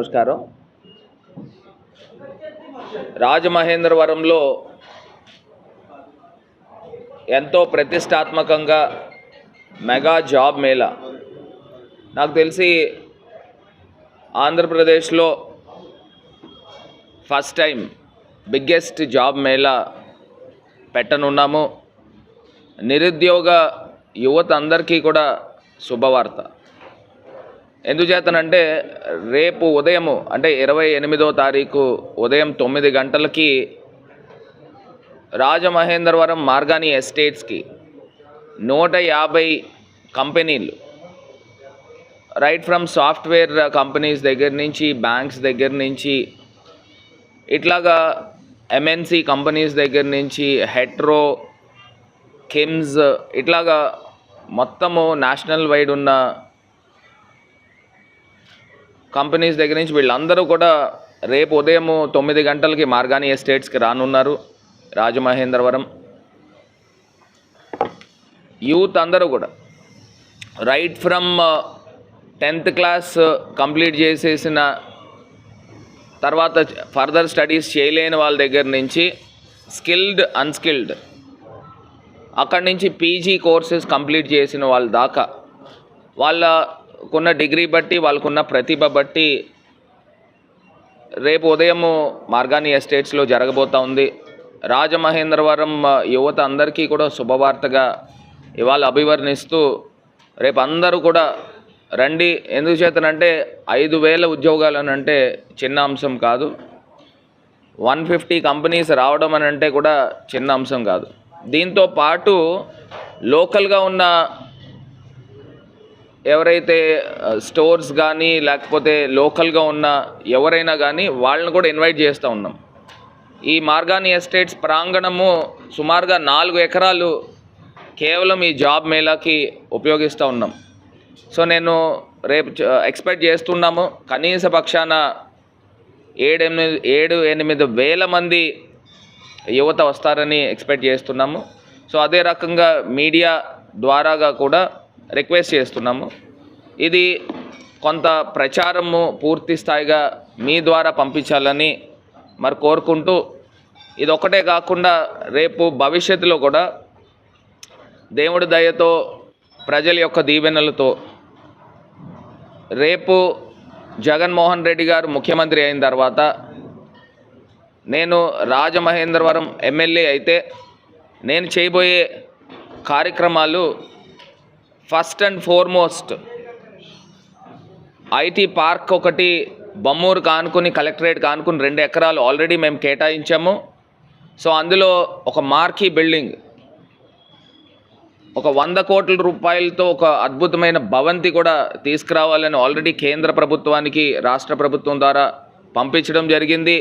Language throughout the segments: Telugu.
నమస్కారం. రాజమహేంద్రవరంలో ఎంతో ప్రతిష్టాత్మకంగా మెగా జాబ్ మేళా. నాకు తెలిసి ఆంధ్రప్రదేశ్లో first time biggest job mela పెట్టనున్నాము. నిరుద్యోగ యువత అందరికీ కూడా శుభవార్త. ఎందుచేతనంటే రేపు ఉదయము అంటే ఇరవై ఎనిమిదో తారీఖు ఉదయం తొమ్మిది గంటలకి రాజమహేంద్రవరం మార్గాని ఎస్టేట్స్కి నూట యాభై కంపెనీలు రైట్ ఫ్రమ్ సాఫ్ట్వేర్ కంపెనీస్ దగ్గర నుంచి బ్యాంక్స్ దగ్గర నుంచి ఇట్లాగా ఎంఎన్సి కంపెనీస్ దగ్గర నుంచి హెట్రో కిమ్స్ ఇట్లాగా మొత్తము నేషనల్ వైడ్ ఉన్న కంపెనీస్ దగ్గర నుంచి వీళ్ళందరూ కూడా రేపు ఉదయం తొమ్మిది గంటలకి మార్గాని ఎస్టేట్స్కి రానున్నారు. రాజమహేంద్రవరం. యూత్ అందరూ కూడా right from tenth class complete చేసేసిన తర్వాత ఫర్దర్ స్టడీస్ చేయలేని వాళ్ళ దగ్గర నుంచి స్కిల్డ్ అన్స్కిల్డ్ అక్కడి నుంచి పీజీ కోర్సెస్ కంప్లీట్ చేసిన వాళ్ళ దాకా వాళ్ళ వాళ్ళకున్న డిగ్రీ బట్టి వాళ్ళకున్న ప్రతిభ బట్టి రేపు ఉదయము మార్గాని ఎస్టేట్స్లో జరగబోతూ ఉంది. రాజమహేంద్రవరం యువత అందరికీ కూడా శుభవార్తగా ఇవాళ అభివర్ణిస్తూ రేపు అందరూ కూడా రండి. ఎందుకు చేతనంటే ఐదు వేల ఉద్యోగాలు అని అంటే చిన్న అంశం కాదు. వన్ ఫిఫ్టీ కంపెనీస్ రావడం అని అంటే కూడా చిన్న అంశం కాదు. దీంతో పాటు లోకల్గా ఉన్న ఎవరైతే స్టోర్స్ కానీ లేకపోతే లోకల్గా ఉన్న ఎవరైనా కానీ వాళ్ళని కూడా ఇన్వైట్ చేస్తూ ఉన్నాం. ఈ మార్గాని ఎస్టేట్స్ ప్రాంగణము సుమారుగా నాలుగు ఎకరాలు కేవలం ఈ జాబ్ మేళాకి ఉపయోగిస్తూ ఉన్నాం. సో నేను రేపు ఎక్స్పెక్ట్ చేస్తున్నాము కనీస పక్షాన ఏడెనిమిది ఏడు ఎనిమిది వేల మంది యువత వస్తారని ఎక్స్పెక్ట్ చేస్తున్నాము. సో అదే రకంగా మీడియా ద్వారాగా కూడా రిక్వెస్ట్ చేస్తున్నాము. ఇది కొంత ప్రచారము పూర్తి స్థాయిగా మీ ద్వారా పంపించాలని మరి కోరుకుంటూ ఇది ఒకటే కాకుండా రేపు భవిష్యత్తులో కూడా దేవుడి దయతో ప్రజల యొక్క దీవెనలతో రేపు జగన్మోహన్ రెడ్డి గారు ముఖ్యమంత్రి అయిన తర్వాత నేను రాజమహేంద్రవరం ఎమ్మెల్యే అయితే నేను చేయబోయే కార్యక్రమాలు first and foremost IT park ఒకటి బొమ్మూరు కానుకుని కలెక్టరేట్ కానుకుని రెండు ఎకరాలు ఆల్రెడీ మేము కేటాయించాము. సో అందులో ఒక మార్కీ బిల్డింగ్ ఒక వంద కోట్ల రూపాయలతో ఒక అద్భుతమైన భవంతి కూడా తీసుకురావాలని ఆల్రెడీ కేంద్ర ప్రభుత్వానికి రాష్ట్ర ప్రభుత్వం ద్వారా పంపించడం జరిగింది.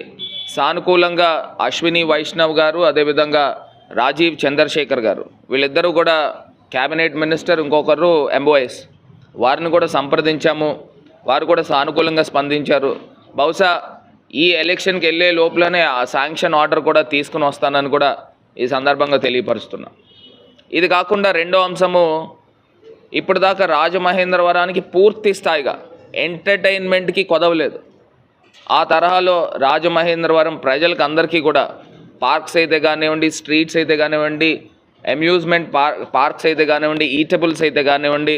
సానుకూలంగా అశ్విని వైష్ణవ్ గారు అదేవిధంగా రాజీవ్ చంద్రశేఖర్ గారు వీళ్ళిద్దరూ కూడా క్యాబినెట్ మినిస్టర్ ఇంకొకరు ఎంఓఎస్ వారిని కూడా సంప్రదించాము. వారు కూడా సానుకూలంగా స్పందించారు. బహుశా ఈ ఎలక్షన్కి వెళ్ళే లోపలనే ఆ శాంక్షన్ ఆర్డర్ కూడా తీసుకుని వస్తానని కూడా ఈ సందర్భంగా తెలియపరుస్తున్నా. ఇది కాకుండా రెండో అంశము ఇప్పటిదాకా రాజమహేంద్రవరానికి పూర్తి స్థాయిగా ఎంటర్టైన్మెంట్కి కొదవలేదు. ఆ తరహాలో రాజమహేంద్రవరం ప్రజలకు అందరికీ కూడా పార్క్స్ అయితే కానివ్వండి స్ట్రీట్స్ అయితే కానివ్వండి అమ్యూజ్మెంట్ పార్క్ పార్క్స్ అయితే కానివ్వండి ఈటబుల్స్ అయితే కానివ్వండి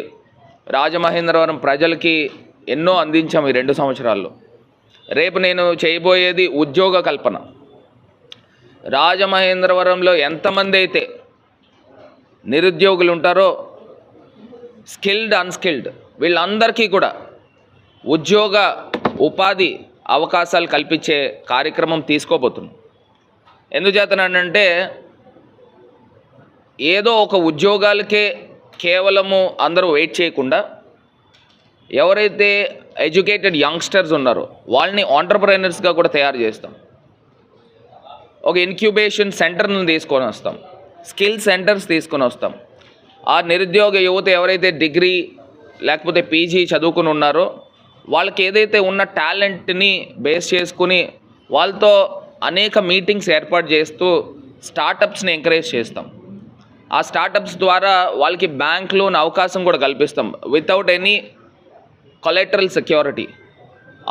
రాజమహేంద్రవరం ప్రజలకి ఎన్నో అందించాము ఈ రెండు సంవత్సరాల్లో. రేపు నేను చేయబోయేది ఉద్యోగ కల్పన. రాజమహేంద్రవరంలో ఎంతమంది అయితే నిరుద్యోగులు ఉంటారో స్కిల్డ్ అన్స్కిల్డ్ వీళ్ళందరికీ కూడా ఉద్యోగ ఉపాధి అవకాశాలు కల్పించే కార్యక్రమం తీసుకోబోతున్నాం. ఎందుచేతనంటే ఏదో ఒక ఉద్యోగాలకే కేవలము అందరూ వెయిట్ చేయకుండా ఎవరైతే ఎడ్యుకేటెడ్ యంగ్స్టర్స్ ఉన్నారో వాళ్ళని ఆంటర్ప్రైనర్స్గా కూడా తయారు చేస్తాం. ఒక ఇన్క్యుబేషన్ సెంటర్ని తీసుకొని వస్తాం. స్కిల్ సెంటర్స్ తీసుకొని వస్తాం. ఆ నిరుద్యోగ యువత ఎవరైతే డిగ్రీ లేకపోతే పీజీ చదువుకుని ఉన్నారో వాళ్ళకి ఏదైతే ఉన్న టాలెంట్ని బేస్ చేసుకుని వాళ్ళతో అనేక మీటింగ్స్ ఏర్పాటు చేస్తూ స్టార్టప్స్ని ఎంకరేజ్ చేస్తాం. ఆ స్టార్టప్స్ ద్వారా వాళ్ళకి బ్యాంక్ లోన్ అవకాశం కూడా కల్పిస్తాం. వితౌట్ ఎనీ కొలెక్టరల్ సెక్యూరిటీ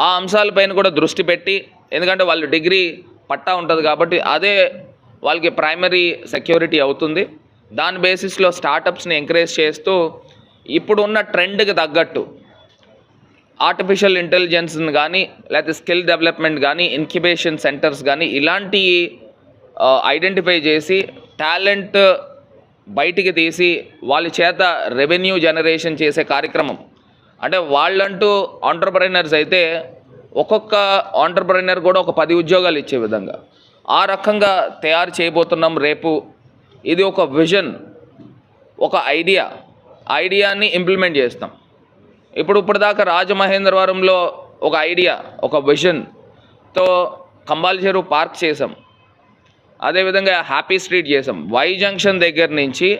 ఆ అంశాలపైన కూడా దృష్టి పెట్టి ఎందుకంటే వాళ్ళు డిగ్రీ పట్టా ఉంటుంది కాబట్టి అదే వాళ్ళకి ప్రైమరీ సెక్యూరిటీ అవుతుంది. దాని బేసిస్లో స్టార్టప్స్ని ఎంకరేజ్ చేస్తూ ఇప్పుడున్న ట్రెండ్కి తగ్గట్టు ఆర్టిఫిషియల్ ఇంటెలిజెన్స్ని కానీ లేకపోతే స్కిల్ డెవలప్మెంట్ కానీ ఇన్క్యుబేషన్ సెంటర్స్ కానీ ఇలాంటి ఐడెంటిఫై చేసి టాలెంట్ బయటికి తీసి వాళ్ళ చేత రెవెన్యూ జనరేషన్ చేసే కార్యక్రమం. అంటే వాళ్ళంటూ ఆంటర్ప్రైనర్స్ అయితే ఒక్కొక్క ఆంటర్ప్రైనర్ కూడా ఒక పది ఉద్యోగాలు ఇచ్చే విధంగా. ఆ రకంగా తయారు చేయబోతున్నాం రేపు. ఇది ఒక విజన్ ఒక ఐడియా. ఐడియాని ఇంప్లిమెంట్ చేస్తాం. ఇప్పుడు ఇప్పటిదాకా రాజమహేంద్రవరంలో ఒక ఐడియా ఒక విజన్తో కంబాల చెరువు పార్క్ చేసాం అదేవిధంగా హ్యాపీ స్ట్రీట్ చేసాం. వై జంక్షన్ దగ్గర నుంచి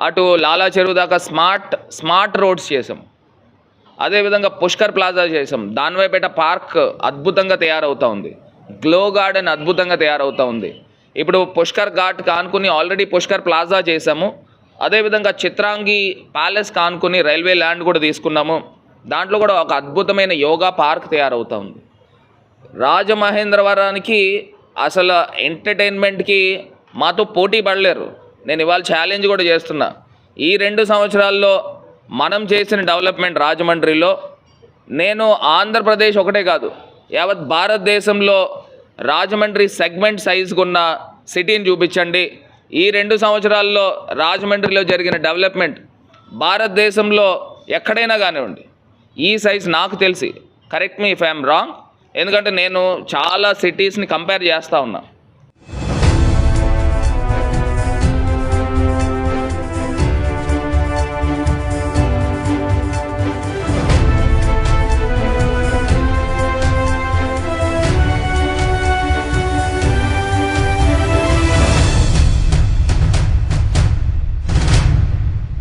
అటు లాలా చెరువు దాకా స్మార్ట్ స్మార్ట్ రోడ్స్ చేసాం. అదేవిధంగా పుష్కర్ ప్లాజా చేసాం. దానివైపేట పార్క్ అద్భుతంగా తయారవుతూ ఉంది. గ్లో గార్డెన్ అద్భుతంగా తయారవుతూ ఉంది. ఇప్పుడు పుష్కర్ ఘాట్ కానుకుని ఆల్రెడీ పుష్కర్ ప్లాజా చేసాము. అదేవిధంగా చిత్రాంగి ప్యాలెస్ కానుకుని రైల్వే ల్యాండ్ కూడా తీసుకున్నాము. దాంట్లో కూడా ఒక అద్భుతమైన యోగా పార్క్ తయారవుతూ ఉంది. రాజమహేంద్రవరానికి అసలు ఎంటర్టైన్మెంట్కి మాతో పోటీ పడలేరు. నేను ఇవాళ ఛాలెంజ్ కూడా చేస్తున్నా. ఈ రెండు సంవత్సరాల్లో మనం చేసిన డెవలప్మెంట్ రాజమండ్రిలో నేను ఆంధ్రప్రదేశ్ ఒకటే కాదు యావత్ భారతదేశంలో రాజమండ్రి సెగ్మెంట్ సైజుకున్న సిటీని చూపించండి. ఈ రెండు సంవత్సరాల్లో రాజమండ్రిలో జరిగిన డెవలప్మెంట్ భారతదేశంలో ఎక్కడైనా కానివ్వండి ఈ సైజ్ నాకు తెలిసి correct me if I'm wrong ఎందుకంటే నేను చాలా సిటీస్ని కంపేర్ చేస్తూ ఉన్నా.